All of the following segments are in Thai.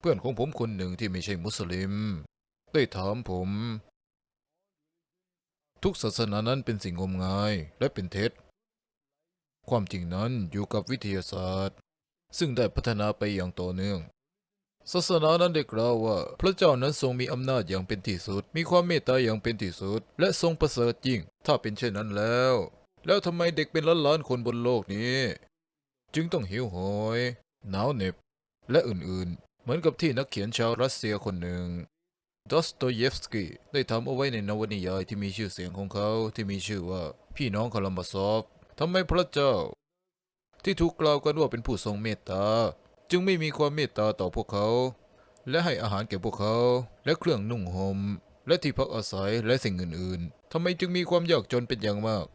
เพื่อนของผมคนหนึ่งที่ไม่ใช่มุสลิม ได้ถามผม ทุกศาสนานั้นเป็นสิ่งงมงายและเป็นเท็จ ความจริงนั้นอยู่กับวิทยาศาสตร์ ซึ่งได้พัฒนาไปอย่างต่อเนื่อง ศาสนานั้นได้กล่าวว่า พระเจ้านั้นทรงมีอำนาจอย่างเป็นที่สุด มีความเมตตาอย่างเป็นที่สุด และทรงประเสริฐยิ่งถ้าเป็นเช่นนั้นแล้ว แล้วทำไมเด็กเป็นล้านล้านๆคนบนโลกนี้ จึงต้องหิวโหยหนาวเหน็บและอื่นๆ เหมือนกับที่นักเขียนชาวรัสเซียคนหนึ่งดอสโตเยฟสกีได้ทำเอาไว้ในนวนิยายที่มีชื่อเสียงของเขาที่มีชื่อว่าพี่น้องคาลัมบาซอฟทำไมพระเจ้า ที่ถูกกล่าวกันว่าเป็นผู้ทรงเมตตา จึงไม่มีความเมตตาต่อพวกเขา และให้อาหารแก่พวกเขา และเครื่องนุ่งห่มและที่พักอาศัยและสิ่งอื่นๆทำไมจึงมีความยากจนเป็นอย่างมาก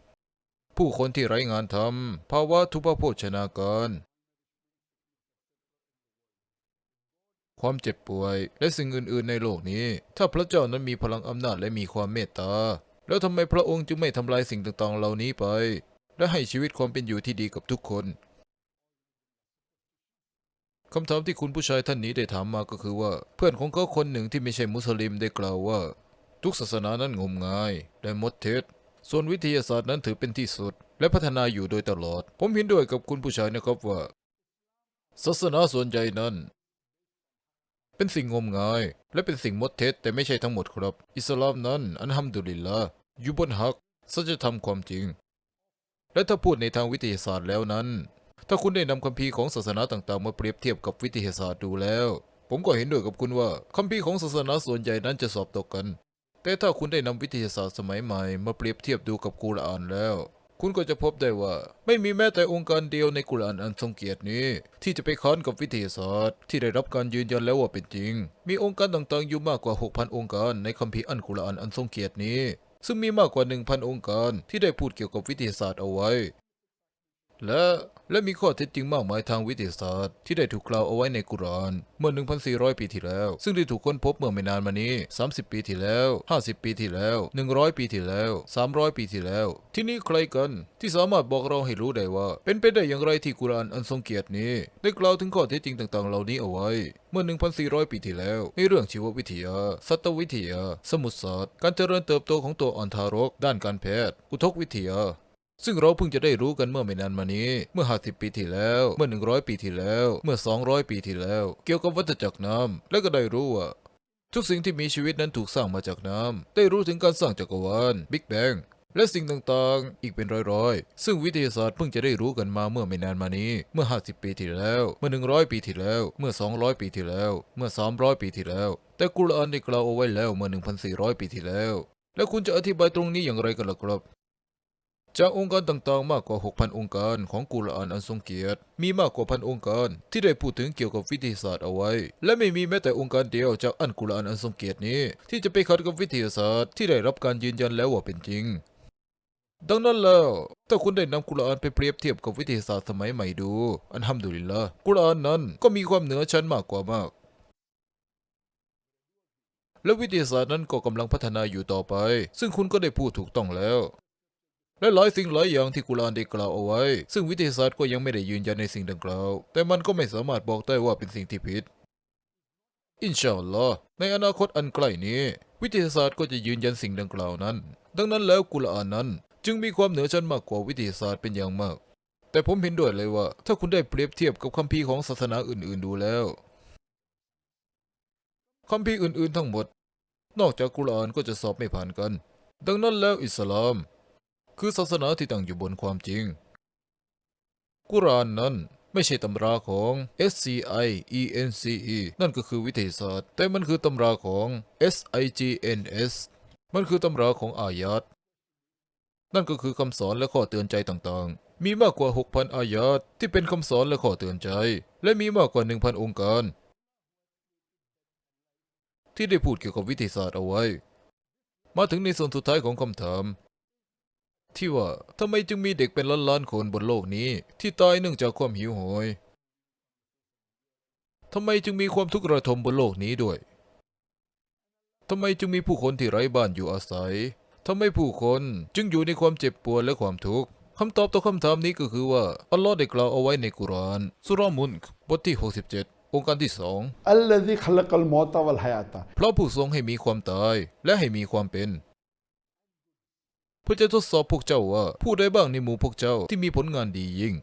ผู้คนที่ไร้งานทำภาวะทุพโภชนาการ ความเจ็บป่วย และสิ่งอื่นๆในโลกนี้ ถ้าพระเจ้านั้นมีพลังอำนาจและมีความเมตตา แล้วทำไมพระองค์จึงไม่ทำลายสิ่งต่างๆ เหล่านี้ไป และให้ชีวิตความเป็นอยู่ที่ดีกับทุกคนคำถามที่คุณผู้ชายท่านนี้ได้ถามมาก็คือว่า เพื่อนของเขาคนหนึ่งที่ไม่ใช่มุสลิมได้กล่าวว่า ทุกศาสนานั้นงมงายและมดเท็จส่วนวิทยาศาสตร์นั้นถือเป็นที่สุด และพัฒนาอยู่โดยตลอด ผมเห็นด้วยกับคุณผู้ชายนะครับว่า ศาสนาส่วนใหญ่นั้น เป็นสิ่งงมงาย และเป็นสิ่งมดเท็จแต่ไม่ใช่ทั้งหมดครับ อิสลามนั้นอันฮัมดุลิลละอยู่บนหักสัจธรรมความจริง และถ้าพูดในทางวิทยาศาสตร์แล้วนั้น ถ้าคุณได้นำคัมภีร์ของศาสนาต่างๆ มาเปรียบเทียบกับวิทยาศาสตร์ดูแล้ว ผมก็เห็นด้วยกับคุณว่าคัมภีร์ของศาสนาส่วนใหญ่นั้นจะสอบตกกัน แต่ถ้าคุณได้นำวิทยาศาสตร์สมัยใหม่ มาเปรียบเทียบดูกับกุรอานแล้ว คุณก็จะพบได้ว่า ไม่มีแม้แต่องค์การเดียวในกุรอานอันทรงเกียรตินี้ ที่จะไปค้านกับวิทยาศาสตร์ ที่ได้รับการยืนยันแล้วว่าเป็นจริง มีองค์การต่างๆอยู่มากกว่า 6,000 องค์การในคัมภีร์อันกุรอานอันทรงเกียรตินี้ ซึ่งมีมากกว่า 1,000 องค์การที่ได้พูดเกี่ยวกับวิทยาศาสตร์เอาไว้ และ และมีข้อเท็จจริงมากมายทางวิทยาศาสตร์ ที่ได้ถูกกล่าวเอาไว้ในกุรอานเมื่อ 1,400 ปีที่แล้ว ซึ่งได้ถูกค้นพบเมื่อไม่นานมานี้ 30 ปีที่แล้ว 50 ปีที่แล้ว 100 ปีที่แล้ว 300 ปีที่แล้ว ที่นี่ใครกันที่สามารถบอกเราให้รู้ได้ว่า เป็นไปได้อย่างไรที่กุรอานอันทรงเกียรตินี้ ได้กล่าวถึงข้อเท็จจริงต่างๆ เหล่านี้เอาไว้ เมื่อ 1,400 ปีที่แล้วในเรื่องชีววิทยา สัตววิทยา สมุทรศาสตร์ การเจริญเติบโตของตัวอ่อนทารก ด้านการแพทย์ อุทกวิทยา ซึ่งเราเพิ่งจะได้รู้กันเมื่อไม่นานมานี้ เมื่อ 50 ปีที่แล้ว เมื่อ 100 ปีที่แล้ว เมื่อ 200 ปีที่แล้ว เกี่ยวกับวัฏจักรน้ำและก็ได้รู้ว่า ทุกสิ่งที่มีชีวิตนั้นถูกสร้างมาจากน้ำได้รู้ถึงการสร้างจักรวาลบิ๊กแบงและสิ่งต่างๆ อีกเป็นร้อยๆ ซึ่งวิทยาศาสตร์เพิ่งจะได้รู้กันมาเมื่อไม่นานมานี้ เมื่อ 50 ปีที่แล้ว เมื่อ 100 ปีที่แล้ว เมื่อ 200 ปีที่แล้ว เมื่อ 300 ปีที่แล้ว แต่กุรอานได้กล่าวเอาไว้แล้วเมื่อ 1,400 ปีที่แล้ว แล้วคุณจะอธิบายตรงนี้อย่างไรกันล่ะครับ จากองค์การต่างๆ มากกว่า 6,000 องค์การของกุรอานอันทรงเกียรติ มีมากกว่าพันองค์การที่ได้พูดถึงเกี่ยวกับวิทยาศาสตร์เอาไว้ และไม่มีแม้แต่องค์การเดียวจากอันกุรอานอันทรงเกียรตินี้ ที่จะไปขัดกับวิทยาศาสตร์ที่ได้รับการยืนยันแล้วว่าเป็นจริง ดังนั้นแล้วถ้าคุณได้นำกุรอานไปเปรียบเทียบกับวิทยาศาสตร์สมัยใหม่ดู อันฮัมดุลิลละกุรอานนั้นก็มีความเหนือชั้นมากกว่ามากและวิทยาศาสตร์นั้นก็กำลังพัฒนาอยู่ต่อไป ซึ่งคุณก็ได้พูดถูกต้องแล้ว และหลายสิ่งหลายอย่างที่กุรอานได้กล่าวเอาไว้ ซึ่งวิทยาศาสตร์ก็ยังไม่ได้ยืนยันในสิ่งดังกล่าว แต่มันก็ไม่สามารถบอกได้ว่าเป็นสิ่งที่ผิด อินชาอัลลอฮ์ในอนาคตอันใกล้นี้ วิทยาศาสตร์ก็จะยืนยันสิ่งดังกล่าวนั้น ดังนั้นแล้วกุรอานนั้น จึงมีความเหนือชั้นมากกว่าวิทยาศาสตร์เป็นอย่างมาก แต่ผมเห็นด้วยเลยว่า ถ้าคุณได้เปรียบเทียบกับคัมภีร์ของศาสนาอื่น ๆ ดูแล้วคัมภีร์อื่น ๆ ทั้งหมด นอกจากกุรอานก็จะสอบไม่ผ่านกัน ดังนั้นแล้วอิสลาม คือศาสนาที่ตั้งอยู่บนความจริง กุรานนั้นไม่ใช่ตำราของ S C I E N C E นั่นก็คือวิทยาศาสตร์ แต่มันคือตำราของ S I G N S มันคือตำราของอายาตนั่นก็คือคำสอนและข้อเตือนใจต่างๆ มีมากกว่า 6,000 อายาตที่เป็นคำสอนและข้อเตือนใจ และมีมากกว่า 1,000 องค์การ ที่ได้พูดเกี่ยวกับวิทยาศาสตร์เอาไว้ มาถึงในส่วนสุดท้ายของคำถาม ที่ว่าทำไมจึงมีเด็กเป็นล้านๆคนบนโลกนี้ ที่ตายเนื่องจากความหิวโหยทำไมจึงมีความทุกข์ระทมบนโลกนี้ด้วยทำไมจึงมีผู้คนที่ไร้บ้านอยู่อาศัยทำไมผู้คนจึงอยู่ในความเจ็บปวดและความทุกข์คำตอบต่อคำถามนี้ก็คือว่า อัลลอฮ์ได้กล่าวเอาไว้ในกุรานสุรามุนบทที่ 67 องค์การที่สองอัลลอฮ์ที่ขลักอัลมอตวลฮายาตาพราะผู้ทรงให้มีความตายและให้มีความเป็น เพื่อจะทดสอบพวกเจ้าว่าผู้ใดบ้างในหมู่พวกเจ้าที่มีผลงานดียิ่ง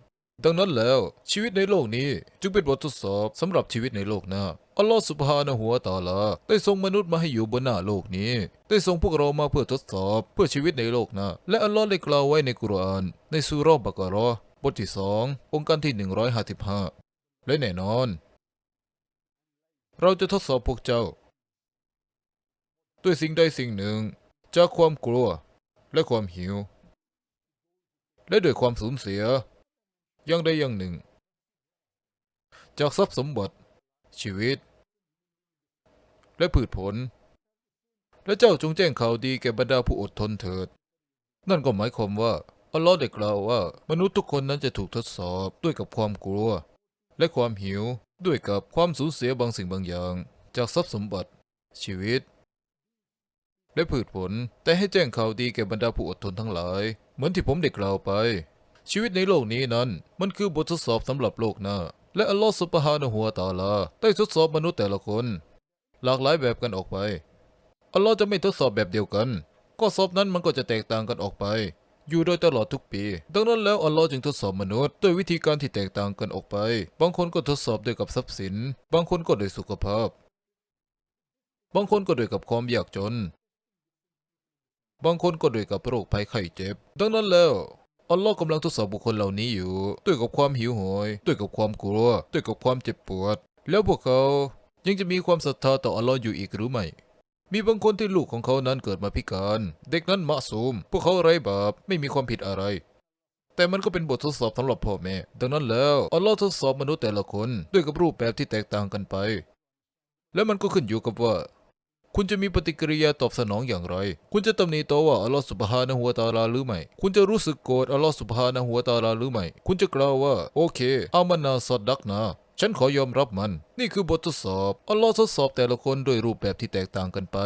ดังนั้นแล้วชีวิตในโลกนี้จึงเป็นบททดสอบสำหรับชีวิตในโลกหน้าอัลลอฮฺสุบฮานะฮูวตาลาได้ทรงมนุษย์มาให้อยู่บนหน้าโลกนี้ ได้ทรงพวกเรามาเพื่อทดสอบเพื่อชีวิตในโลกหน้าและอัลลอฮ์ได้กล่าวไว้ในกุรอานในสุรบะกาะห์บทที่สององค์การที่หนึ่งร้อยห้าสิบห้าและแน่นอน เราจะทดสอบพวกเจ้า ด้วยสิ่งใดสิ่งหนึ่ง จากความกลัว และความหิว และด้วยความสูญเสียอย่างใดอย่างหนึ่ง จากทรัพย์สมบัติ ชีวิต และพืชผล และเจ้าจงแจ้งข่าวดีแก่บรรดาผู้อดทนเถิด นั่นก็หมายความว่าอัลลอฮ์ได้กล่าวว่ามนุษย์ทุกคนนั้นจะถูกทดสอบด้วยกับความกลัว และความหิวด้วยกับความสูญเสียบางสิ่งบางอย่าง จากทรัพย์สมบัติ ชีวิต และพืชผล แต่ให้แจ้งข่าวดีแก่บรรดาผู้อดทนทั้งหลาย เหมือนที่ผมได้กล่าวไป ชีวิตในโลกนี้นั้น มันคือบททดสอบสำหรับโลกหน้า และอัลลอฮฺสุบฮานะฮูวตาลา ได้ทดสอบมนุษย์แต่ละคน หลากหลายแบบกันออกไป อัลลอฮ์จะไม่ทดสอบแบบเดียวกัน ก็สอบนั้นมันก็จะแตกต่างกันออกไป อยู่โดยตลอดทุกปี ดังนั้นแล้วอัลลอฮ์จึงทดสอบมนุษย์ด้วยวิธีการที่แตกต่างกันออกไป บางคนก็ทดสอบด้วยกับทรัพย์สิน บางคนก็ด้วยสุขภาพ บางคนก็ด้วยกับความยากจน บางคนก็ด้วยกับโรคภัยไข้เจ็บ ดังนั้นแล้ว อัลลอฮ์กำลังทดสอบบุคคลเหล่านี้อยู่ ด้วยกับความหิวโหย ด้วยกับความกลัว ด้วยกับความเจ็บปวด แล้วพวกเขายังจะมีความศรัทธาต่ออัลลอฮ์อยู่อีกหรือไม่ มีบางคนที่ลูกของเขานั้นเกิดมาพิการ เด็กนั้นมะซูม พวกเขาไร้บาป ไม่มีความผิดอะไร แต่มันก็เป็นบททดสอบสำหรับพ่อแม่ ดังนั้นแล้วอัลลอฮ์ทดสอบมนุษย์แต่ละคน ด้วยกับรูปแบบที่แตกต่างกันไป และมันก็ขึ้นอยู่กับว่า คุณจะมีปฏิกิริยาตอบสนองอย่างไร คุณจะตำหนิต่อว่าอัลลอฮฺสุบฮานะฮูวตาลาหรือไม่ คุณจะรู้สึกโกรธอัลลอฮฺสุบฮานะฮูวตาลาหรือไม่ คุณจะกล่าวว่า โอเคอามันนาสัดดักนาฉันขอยอมรับมัน นี่คือบททดสอบ อัลลอฮ์ทดสอบแต่ละคนด้วยรูปแบบที่แตกต่างกันไป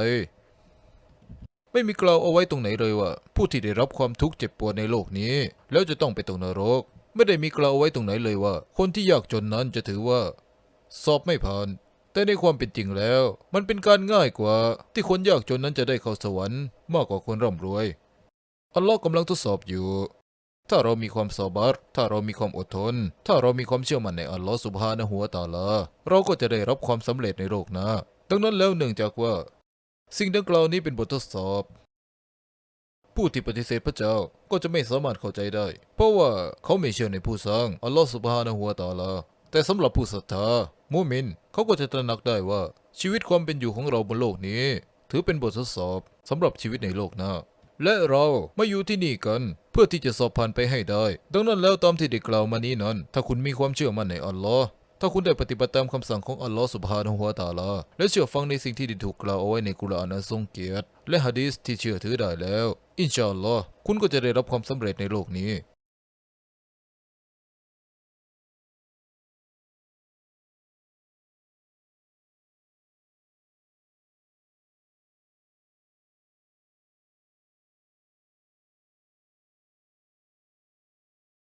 ไม่มีกล่าวเอาไว้ตรงไหนเลยว่า ผู้ที่ได้รับความทุกข์เจ็บปวดในโลกนี้ แล้วจะต้องไปตกนรก ไม่ได้มีกล่าวเอาไว้ตรงไหนเลยว่า คนที่ยากจนนั้นจะถือว่า สอบไม่ผ่าน แต่ในความเป็นจริงแล้ว มันเป็นการง่ายกว่า ที่คนยากจนนั้นจะได้เข้าสวรรค์มากกว่าคนร่ำรวย อัลลอฮ์กำลังทดสอบอยู่ ถ้าเรามีความสบัรถ้าเรามีความอดทน ถ้าเรามีความเชื่อมั่นในอัลลอฮ์สุบฮานะฮูวตาลาเราก็จะได้รับความสำเร็จในโลกน้าดังนั้นแล้วเนื่องจากว่า สิ่งดังกล่าวนี้เป็นบททดสอบ ผู้ที่ปฏิเสธพระเจ้าก็จะไม่สามารถเข้าใจได้ เพราะว่าเขาไม่เชื่อในผู้สร้างอัลลอฮ์สุบฮานะฮูวตาลา แต่สำหรับผู้ศรัทธามุมินเขาก็จะตระหนักได้ว่าชีวิตความเป็นอยู่ของเราบนโลกนี้ ถือเป็นบททดสอบสำหรับชีวิตในโลกหน้า และเรามาอยู่ที่นี่กัน เพื่อที่จะสอบผ่านไปให้ได้ ดังนั้นแล้วตามที่ได้กล่าวมานี้นั้น ถ้าคุณมีความเชื่อมั่นในอัลลอฮ์ถ้าคุณได้ปฏิบัติตามคำสั่งของอัลลอฮ์สุบฮานะฮูวตาลา และเชื่อฟังในสิ่งที่ได้ถูกกล่าวเอาไว้ในกุรอานอันทรงเกียรติ และฮะดีษที่เชื่อถือได้แล้ว อินชาอัลลอฮ์คุณก็จะได้รับความสำเร็จในโลกนี้